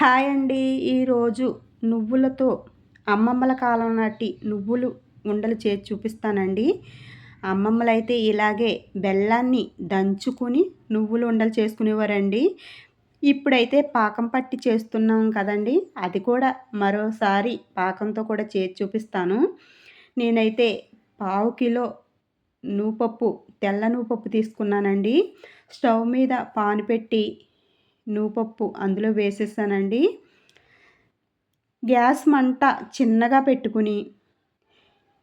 Hi అండి. ఈరోజు నువ్వులతో అమ్మమ్మల కాలం నాటి నువ్వులు ఉండలు చేసి చూపిస్తానండి. అమ్మమ్మలు అయితే ఇలాగే బెల్లాన్ని దంచుకుని నువ్వులు ఉండలు చేసుకునేవారండి. ఇప్పుడైతే పాకం పట్టి చేస్తున్నాం కదండి. అది కూడా మరోసారి పాకంతో కూడా చేసి చూపిస్తాను. నేనైతే పావు కిలో నూపప్పు తెల్ల నూపప్పు తీసుకున్నానండి. స్టవ్ మీద పాను పెట్టి నూపప్పు అందులో వేసేసానండి. గ్యాస్ మంట చిన్నగా పెట్టుకుని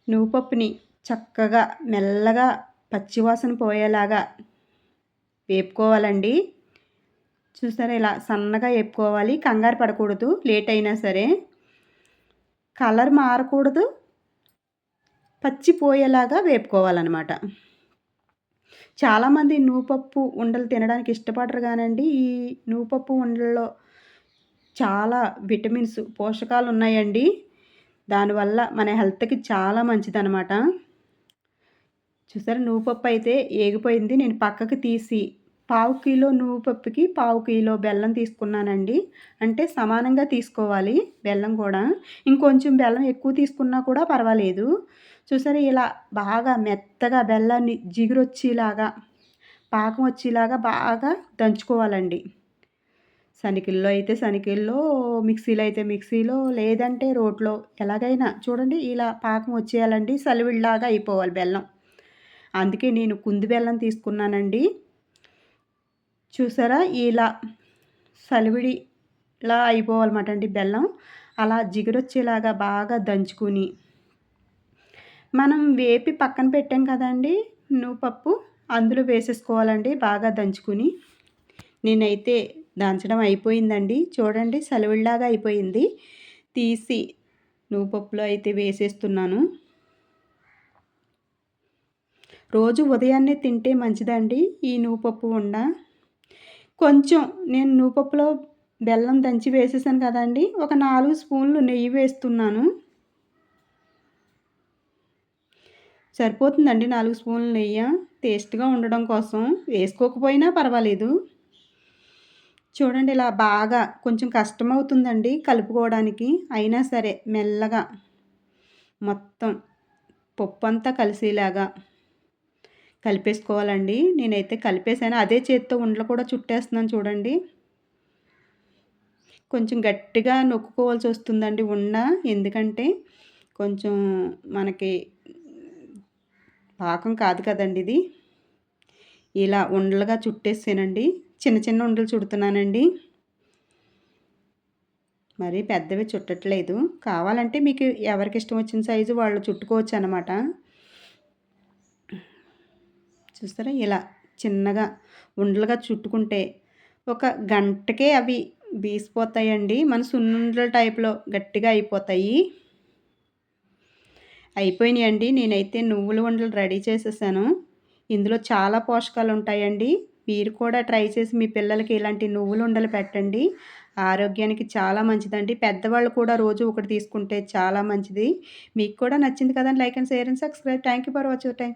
నూపప్పుని చక్కగా మెల్లగా పచ్చివాసన పోయేలాగా వేపుకోవాలండి. చూసారా ఇలా సన్నగా వేపుకోవాలి. కంగారు పడకూడదు. లేట్ అయినా సరే. కలర్ మారకూడదు. పచ్చిపోయేలాగా వేపుకోవాలన్నమాట. చాలామంది నూపప్పు ఉండలు తినడానికి ఇష్టపడరు కానండి. ఈ నూపప్పు ఉండల్లో చాలా విటమిన్స్ పోషకాలు ఉన్నాయండి. దానివల్ల మన హెల్త్కి చాలా మంచిదనమాట చూసారా నువ్వుపప్పు అయితే ఏగిపోయింది. నేను పక్కకి తీసి పావు కిలో నువ్వుపప్పుకి పావు కిలో బెల్లం తీసుకున్నానండి. అంటే సమానంగా తీసుకోవాలి బెల్లం కూడా. ఇంకొంచెం బెల్లం ఎక్కువ తీసుకున్నా కూడా పర్వాలేదు. చూసారా ఇలా బాగా మెత్తగా బెల్లాన్ని జిగురొచ్చేలాగా పాకం వచ్చేలాగా బాగా దంచుకోవాలండి. శనికిల్లో అయితే శనికిల్లో మిక్సీలో అయితే మిక్సీలో లేదంటే రోట్లో. ఎలాగైనా చూడండి ఇలా పాకం వచ్చేయాలండి సలివిడిలాగా అయిపోవాలి బెల్లం. అందుకే నేను కుంది బెల్లం తీసుకున్నానండి. చూసారా ఇలా సలివిడిలా అయిపోవాలన్నమాట అండి బెల్లం. అలా జిగురొచ్చేలాగా బాగా దంచుకుని మనం వేపి పక్కన పెట్టాం కదండి నువ్వు పప్పు అందులో వేసేసుకోవాలండి బాగా దంచుకుని. నేనైతే దంచడం అయిపోయిందండి. చూడండి సెలవుల్లాగా అయిపోయింది. తీసి నువ్వు పప్పులో అయితే వేసేస్తున్నాను. రోజు ఉదయాన్నే తింటే మంచిదండి ఈ నువ్వుపప్పు ఉండ కొంచెం నేను నువ్వుపప్పులో బెల్లం దంచి వేసేసాను కదండి ఒక నాలుగు స్పూన్లు నెయ్యి వేస్తున్నాను. సరిపోతుందండి నాలుగు స్పూన్లు నెయ్యి. టేస్ట్గా ఉండడం కోసం వేసుకోకపోయినా పర్వాలేదు. చూడండి ఇలా బాగా కొంచెం కష్టం అవుతుందండి కలుపుకోవడానికి. అయినా సరే మెల్లగా మొత్తం పప్పు అంతా కలిసేలాగా కలిపేసుకోవాలండి. నేనైతే కలిపేసాను. అదే చేత్తో ఉండలు కూడా చుట్టేస్తున్నాను చూడండి. కొంచెం గట్టిగా నొక్కుకోవాల్సి వస్తుందండి ఉన్న. ఎందుకంటే కొంచెం మనకి పాకం కాదు కదండి ఇది. ఇలా ఉండలుగా చుట్టేసానండి. చిన్న చిన్న ఉండలు చుడుతున్నానండి. మరి పెద్దవి చుట్టట్లేదు. కావాలంటే మీకు ఎవరికి ఇష్టం వచ్చిన సైజు వాళ్ళు చుట్టుకోవచ్చు అనమాట చూస్తారా? ఇలా చిన్నగా ఉండలుగా చుట్టుకుంటే ఒక గంటకే అవి బీసిపోతాయండి. మన సున్నుండల టైప్లో గట్టిగా అయిపోతాయి. అయిపోయినాయండి. నేనైతే నువ్వుల ఉండలు రెడీ చేసేసాను. ఇందులో చాలా పోషకాలు ఉంటాయండి. మీరు కూడా ట్రై చేసి మీ పిల్లలకి ఇలాంటి నువ్వులు ఉండలు పెట్టండి. ఆరోగ్యానికి చాలా మంచిదండి. పెద్దవాళ్ళు కూడా రోజు ఒకటి తీసుకుంటే చాలా మంచిది. మీకు కూడా నచ్చింది కదండి. Like and share and subscribe. Thank you for watching time